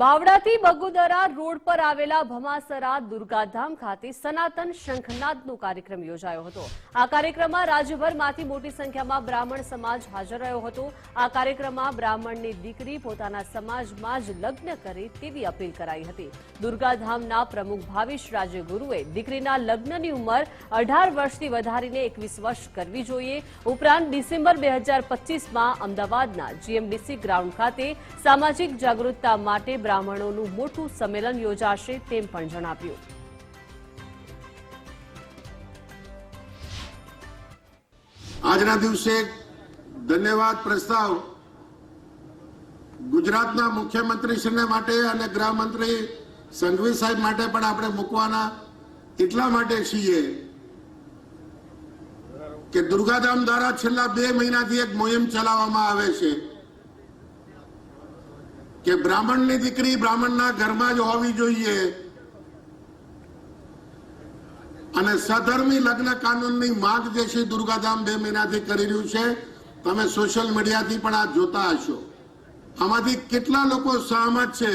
બાવડાથી Bagodara road પર આવેલા ભમાસરા દુર્ગાધામ ખાતે સનાતન શંખનાદનો કાર્યક્રમ યોજાયો હતો. આ કાર્યક્રમમાં રાજ્યભરમાંથી મોટી સંખ્યામાં બ્રાહ્મણ સમાજ હાજર રહ્યો હતો. આ કાર્યક્રમમાં બ્રાહ્મણની દીકરી પોતાના સમાજમાં જ લગ્ન કરે તેવી અપીલ કરાઈ હતી. દુર્ગાધામના પ્રમુખ ભાવિશ રાજ્યગુરુએ દીકરીના લગ્નની ઉંમર અઢાર વર્ષથી વધારીને એકવીસ વર્ષ કરવી જોઈએ. ઉપરાંત ડિસેમ્બર બે હજાર પચીસમાં અમદાવાદના જીએમડીસી ગ્રાઉન્ડ ખાતે સામાજિક જાગૃતતા માટે બ્રાહ્મણોનું મોટું સંમેલન યોજાશે તેમ પણ જણાવ્યું. આજના દિવસે ધન્યવાદ પ્રસ્તાવ ગુજરાતના મુખ્યમંત્રીશ્રીને માટે અને ગૃહમંત્રી સંઘવી સાહેબ માટે પણ આપણે મૂકવાના એટલા માટે છીએ કે દુર્ગાધામ દ્વારા છેલ્લા બે મહિનાથી એક મોહિમ ચલાવવામાં આવે છે. કે બ્રાહ્મણની દીકરી બ્રાહ્મણના ઘરમાં જ હોવી જોઈએ. અને સધર્મી લગ્ન કાનૂનની માંગ જે છે દુર્ગાધામ બે મહિનાથી કરી રહ્યું છે, તમે સોશિયલ મીડિયાથી પણ આ જોતા હશો. આમાંથી કેટલા લોકો સહમત છે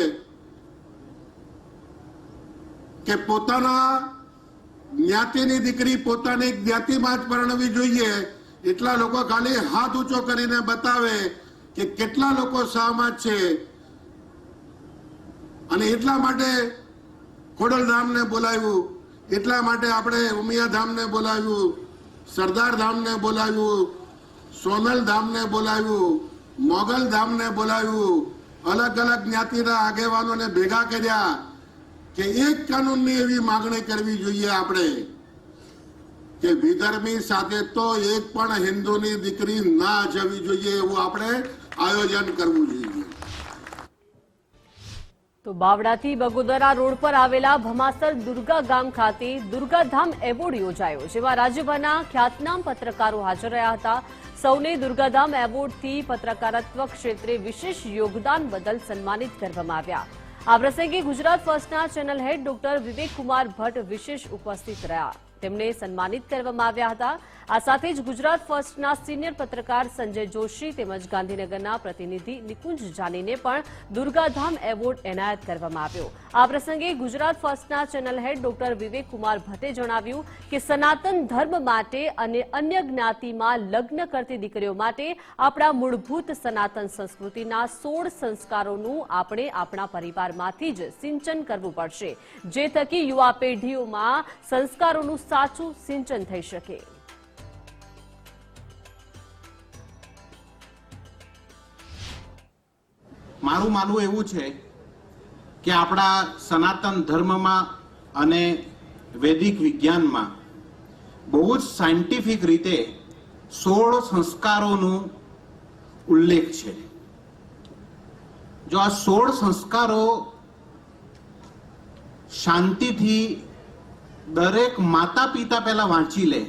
કે પોતાના જ્ઞાતિની દીકરી પોતાની જ્ઞાતિમાં જ પરણવી જોઈએ, એટલા લોકો ખાલી હાથ ઊંચો કરીને બતાવે કે કેટલા લોકો સહમત છે અને એટલા માટે ખોડલધામને બોલાવ્યું. એટલા માટે આપણે ઉમિયા ધામને બોલાવ્યું સરદાર ધામને બોલાવ્યું સોનલ ધામને બોલાવ્યું મોગલ ધામને બોલાવ્યું. અલગ અલગ જ્ઞાતિના આગેવાનોને ભેગા કર્યા કે એક કાનૂનની એવી માગણી કરવી જોઈએ આપણે કે વિધર્મી સાથે તો એક પણ હિન્દુની દીકરી ના જવી જોઈએ એવું આપણે આયોજન કરવું જોઈએ. તો બાવડાથી બગોદરા રોડ પર આવેલા ભમાસર દુર્ગા ગામ ખાતે દુર્ગાધામ એવોર્ડ યોજાયો, જેમાં રાજ્યભરના ખ્યાતનામ પત્રકારો હાજર રહ્યા હતા. સૌને દુર્ગાધામ એવોર્ડથી પત્રકારત્વ ક્ષેત્રે વિશેષ યોગદાન બદલ સન્માનિત કરવામાં આવ્યા. આ પ્રસંગે Gujarat ફર્સ્ટના channel head doctor Vivek Kumar Bhatt વિશેષ ઉપસ્થિત રહ્યા. તેમને સન્માનિત કરવામાં આવ્યા હતા. આ સાથે જ ગુજરાત ફર્સ્ટના સિનિયર પત્રકાર સંજય જોશી તેમજ ગાંધીનગરના પ્રતિનિધિ નિકુંજ જાનીને પણ દુર્ગાધામ એવોર્ડ એનાયત કરવામાં આવ્યો. આ પ્રસંગે ગુજરાત ફર્સ્ટના ચેનલ હેડ ડોક્ટર વિવેક ભટ્ટે જણાવ્યું કે સનાતન ધર્મ માટે અને અન્ય જ્ઞાતિમાં લગ્ન કરતી દીકરીઓ માટે આપણા મૂળભૂત સનાતન સંસ્કૃતિના સોળ સંસ્કારોનું આપણે આપણા પરિવારમાંથી જ સિંચન કરવું પડશે. જે થકી યુવા પેઢીઓમાં સંસ્કારોનું સાચું સિંચન થઈ શકે. મારું માનવું એવું છે કે આપણા સનાતન ધર્મમાં અને વૈદિક વિજ્ઞાનમાં બહુ જ સાયન્ટિફિક રીતે સોળ સંસ્કારોનું ઉલ્લેખ છે. જો આ સોળ સંસ્કારો શાંતિથી દરેક માતા પિતા પહેલા વાંચી લે.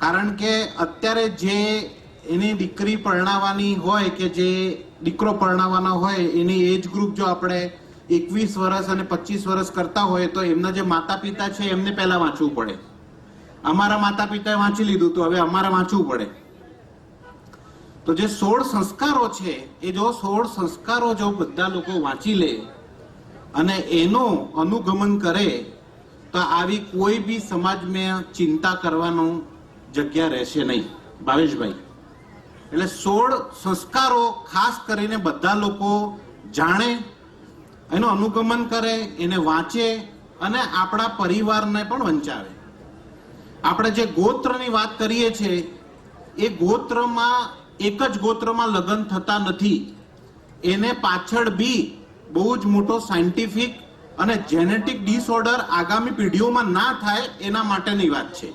કારણ કે અત્યારે જે એની દીકરી પરણાવવાની હોય કે જે દીકરો પરણાવવાનો હોય, એની એજ ગ્રુપ જો આપણે એકવીસ વર્ષ અને પચીસ વર્ષ કરતા હોય, તો એમના જે માતા પિતા છે, એમને પહેલા વાંચવું પડે. અમારા માતા પિતાએ વાંચી લીધું તો હવે અમારે વાંચવું પડે. તો જે સોળ સંસ્કારો છે, એ જો સોળ સંસ્કારો જો બધા લોકો વાંચી લે અને એનું અનુગમન કરે તો આવી કોઈ બી સમાજમાં ચિંતા કરવાનું જગ્યા રહેશે નહીં. ભાવેશભાઈ, એટલે સોળ સંસ્કારો ખાસ કરીને બધા લોકો જાણે, એનું અનુગમન કરે, એને વાંચે અને આપણા પરિવારને પણ વંચાવે. આપણે જે ગોત્રની વાત કરીએ છીએ એ ગોત્રમાં, એક જ ગોત્રમાં લગ્ન થતા નથી. એને પાછળ બી બહુ જ મોટો સાયન્ટિફિક અને જેનેટિક ડિસઓર્ડર આગામી પેઢીઓમાં ના થાય એના માટેની વાત છે.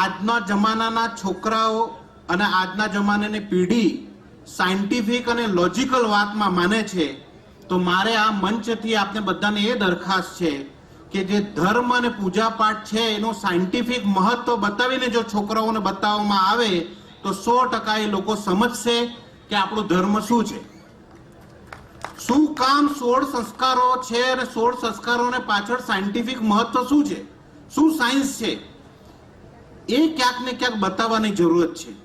આજના જમાનાના છોકરાઓ અને આજના જમાનાની પેઢી સાયન્ટિફિક અને લોજિકલ વાતમાં માને છે, તો મારે આ મંચથી આપને બધાને એ દરખાસ્ત છે કે જે ધર્મ અને પૂજા પાઠ છે, એનું સાયન્ટિફિક મહત્વ બતાવીને જો છોકરાઓને બતાવવામાં આવે, તો સો ટકા એ લોકો સમજશે કે આપણું ધર્મ શું છે. શું કામ સોળ સંસ્કારો છે અને સોળ સંસ્કારોને પાછળ સાયન્ટિફિક મહત્વ શું છે? શું સાયન્સ છે? એ ક્યાંક ને ક્યાંક બતાવવાની જરૂરત છે.